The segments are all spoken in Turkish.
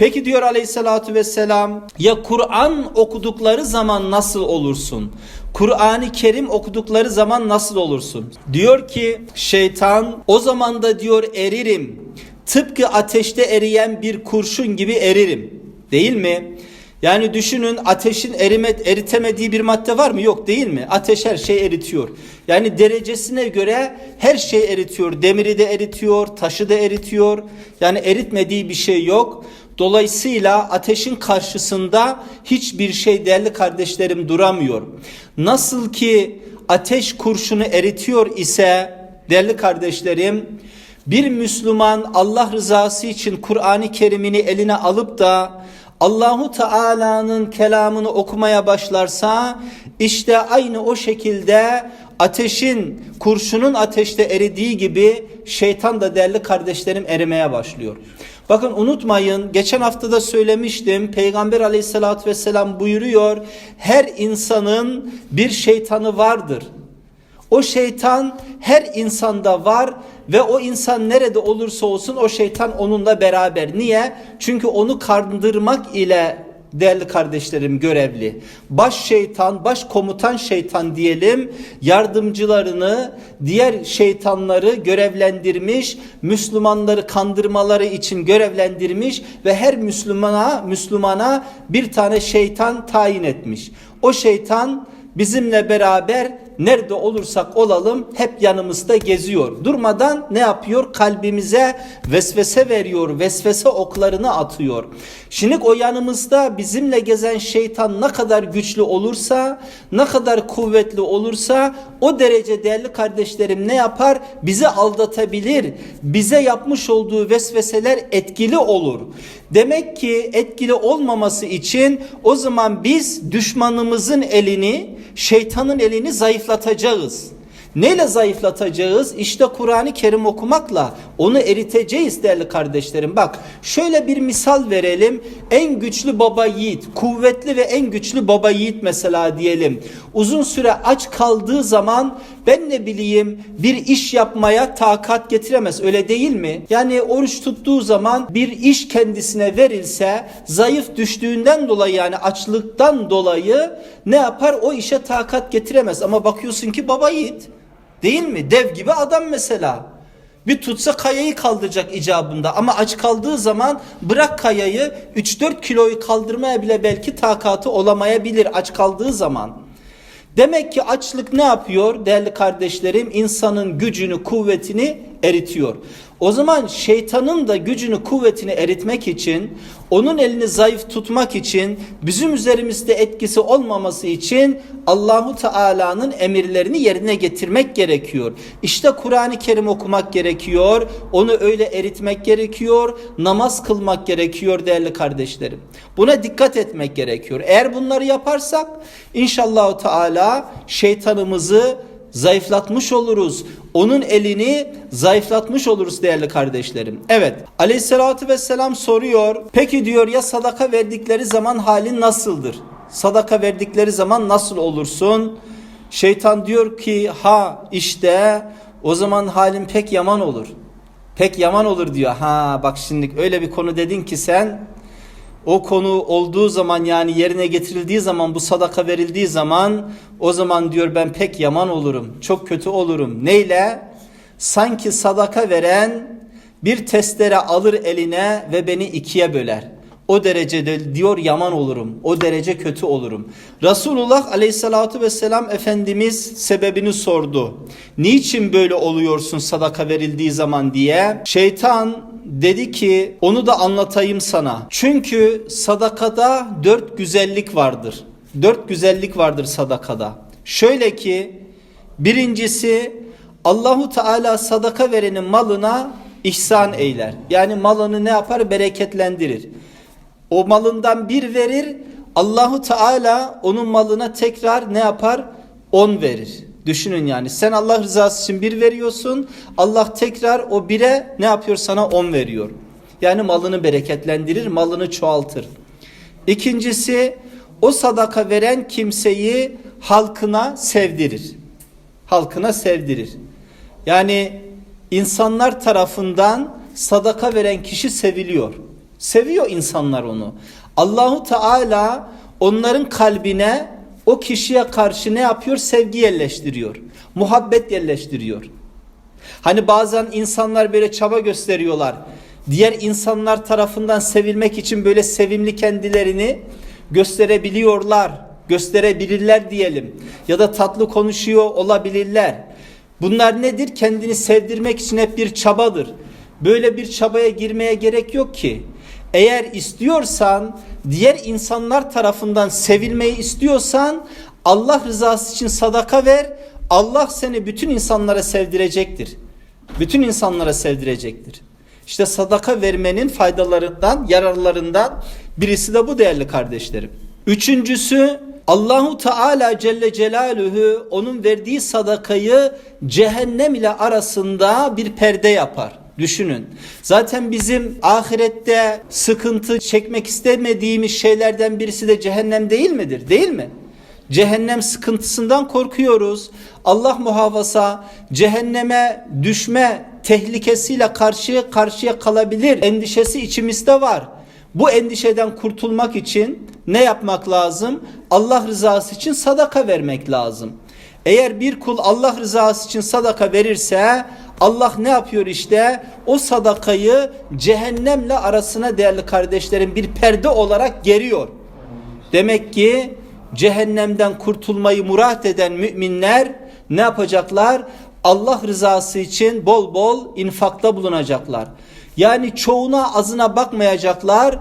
Peki diyor aleyhissalatü vesselam ya Kur'an okudukları zaman nasıl olursun? Kur'an-ı Kerim okudukları zaman nasıl olursun? Diyor ki şeytan o zaman da diyor eririm. Tıpkı ateşte eriyen bir kurşun gibi eririm. Değil mi? Yani düşünün ateşin erimet, eritemediği bir madde var mı? Yok değil mi? Ateş her şeyi eritiyor. Yani derecesine göre her şeyi eritiyor. Demiri de eritiyor, taşı da eritiyor. Yani eritmediği bir şey yok. Dolayısıyla ateşin karşısında hiçbir şey değerli kardeşlerim duramıyor. Nasıl ki ateş kurşunu eritiyor ise değerli kardeşlerim bir Müslüman Allah rızası için Kur'an-ı Kerim'ini eline alıp da Allahu Teala'nın kelamını okumaya başlarsa işte aynı o şekilde ateşin kurşunun ateşte eridiği gibi şeytan da değerli kardeşlerim erimeye başlıyor. Bakın unutmayın geçen hafta da söylemiştim Peygamber aleyhissalatü vesselam buyuruyor her insanın bir şeytanı vardır. O şeytan her insanda var ve o insan nerede olursa olsun o şeytan onunla beraber. Niye? Çünkü onu kandırmak ile değerli kardeşlerim görevli. Baş şeytan, baş komutan şeytan diyelim yardımcılarını, diğer şeytanları görevlendirmiş, Müslümanları kandırmaları için görevlendirmiş ve her Müslümana Müslümana bir tane şeytan tayin etmiş. O şeytan bizimle beraber nerede olursak olalım hep yanımızda geziyor. Durmadan ne yapıyor? Kalbimize vesvese veriyor, vesvese oklarını atıyor. Şimdi o yanımızda bizimle gezen şeytan ne kadar güçlü olursa, ne kadar kuvvetli olursa o derece değerli kardeşlerim ne yapar? Bizi aldatabilir. Bize yapmış olduğu vesveseler etkili olur. Demek ki etkili olmaması için o zaman biz düşmanımızın elini, şeytanın elini zayıflatacağız. Neyle zayıflatacağız? İşte Kur'an-ı Kerim okumakla onu eriteceğiz değerli kardeşlerim. Bak şöyle bir misal verelim. En güçlü baba yiğit, kuvvetli ve en güçlü baba yiğit mesela diyelim. Uzun süre aç kaldığı zaman ben ne bileyim bir iş yapmaya takat getiremez öyle değil mi? Yani oruç tuttuğu zaman bir iş kendisine verilse zayıf düştüğünden dolayı yani açlıktan dolayı ne yapar? O işe takat getiremez ama bakıyorsun ki baba yiğit. Değil mi? Dev gibi adam mesela. Bir tutsa kayayı kaldıracak icabında ama aç kaldığı zaman bırak kayayı 3-4 kiloyu kaldırmaya bile belki takatı olamayabilir aç kaldığı zaman. Demek ki açlık ne yapıyor değerli kardeşlerim? İnsanın gücünü, kuvvetini eritiyor. O zaman şeytanın da gücünü, kuvvetini eritmek için, onun elini zayıf tutmak için, bizim üzerimizde etkisi olmaması için Allahu Teala'nın emirlerini yerine getirmek gerekiyor. İşte Kur'an-ı Kerim okumak gerekiyor, onu öyle eritmek gerekiyor, namaz kılmak gerekiyor değerli kardeşlerim. Buna dikkat etmek gerekiyor. Eğer bunları yaparsak inşallah Teala şeytanımızı zayıflatmış oluruz. Onun elini zayıflatmış oluruz değerli kardeşlerim. Evet aleyhissalatü vesselam soruyor. Peki diyor ya sadaka verdikleri zaman halin nasıldır? Sadaka verdikleri zaman nasıl olursun? Şeytan diyor ki ha işte o zaman halin pek yaman olur. Pek yaman olur diyor. Ha bak şimdi öyle bir konu dedin ki sen o konu olduğu zaman yani yerine getirildiği zaman bu sadaka verildiği zaman o zaman diyor ben pek yaman olurum. Çok kötü olurum. Neyle? Sanki sadaka veren bir testere alır eline ve beni ikiye böler. O derecede diyor yaman olurum. O derece kötü olurum. Resulullah aleyhissalatu vesselam Efendimiz sebebini sordu. Niçin böyle oluyorsun sadaka verildiği zaman diye. Şeytan dedi ki onu da anlatayım sana. Çünkü sadakada dört güzellik vardır. Dört güzellik vardır sadakada. Şöyle ki birincisi Allahu Teala sadaka verenin malına ihsan eyler. Yani malını ne yapar? Bereketlendirir. O malından bir verir. Allahu Teala onun malına tekrar ne yapar? On verir. Düşünün yani sen Allah rızası için bir veriyorsun. Allah tekrar o bire ne yapıyor sana on veriyor. Yani malını bereketlendirir, malını çoğaltır. İkincisi o sadaka veren kimseyi halkına sevdirir. Halkına sevdirir. Yani insanlar tarafından sadaka veren kişi seviliyor. Seviyor insanlar onu. Allahu Teala onların kalbine o kişiye karşı ne yapıyor? Sevgi yerleştiriyor. Muhabbet yerleştiriyor. Hani bazen insanlar böyle çaba gösteriyorlar. Diğer insanlar tarafından sevilmek için böyle sevimli kendilerini gösterebiliyorlar. Gösterebilirler diyelim. Ya da tatlı konuşuyor olabilirler. Bunlar nedir? Kendini sevdirmek için hep bir çabadır. Böyle bir çabaya girmeye gerek yok ki. Eğer istiyorsan, diğer insanlar tarafından sevilmeyi istiyorsan Allah rızası için sadaka ver. Allah seni bütün insanlara sevdirecektir. Bütün insanlara sevdirecektir. İşte sadaka vermenin faydalarından, yararlarından birisi de bu değerli kardeşlerim. Üçüncüsü Allahu Teala Celle Celaluhu onun verdiği sadakayı cehennem ile arasında bir perde yapar. Düşünün. Zaten bizim ahirette sıkıntı çekmek istemediğimiz şeylerden birisi de cehennem değil midir? Değil mi? Cehennem sıkıntısından korkuyoruz. Allah muhafaza cehenneme düşme tehlikesiyle karşı karşıya kalabilir. Endişesi içimizde var. Bu endişeden kurtulmak için ne yapmak lazım? Allah rızası için sadaka vermek lazım. Eğer bir kul Allah rızası için sadaka verirse Allah ne yapıyor işte? O sadakayı cehennemle arasına değerli kardeşlerim bir perde olarak geriyor. Demek ki cehennemden kurtulmayı murat eden müminler ne yapacaklar? Allah rızası için bol bol infakta bulunacaklar. Yani çoğuna azına bakmayacaklar.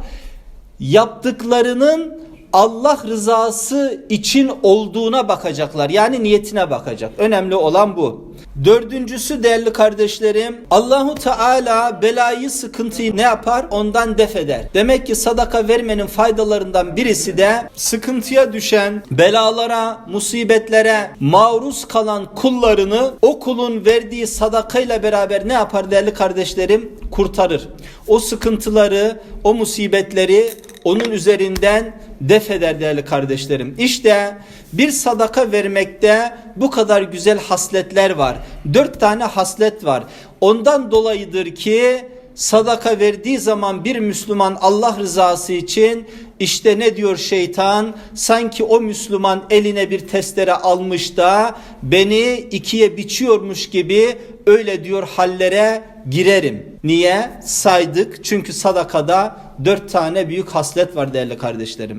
Yaptıklarının Allah rızası için olduğuna bakacaklar. Yani niyetine bakacak. Önemli olan bu. Dördüncüsü değerli kardeşlerim Allahu Teala belayı sıkıntıyı ne yapar? Ondan def eder. Demek ki sadaka vermenin faydalarından birisi de sıkıntıya düşen belalara, musibetlere maruz kalan kullarını o kulun verdiği sadakayla beraber ne yapar değerli kardeşlerim? Kurtarır. O sıkıntıları, o musibetleri onun üzerinden def eder değerli kardeşlerim. İşte bir sadaka vermekte bu kadar güzel hasletler var. Dört tane haslet var. Ondan dolayıdır ki sadaka verdiği zaman bir Müslüman Allah rızası için işte ne diyor şeytan? Sanki o Müslüman eline bir testere almış da beni ikiye biçiyormuş gibi öyle diyor hallere girerim. Niye? Saydık çünkü sadakada dört tane büyük haslet var değerli kardeşlerim.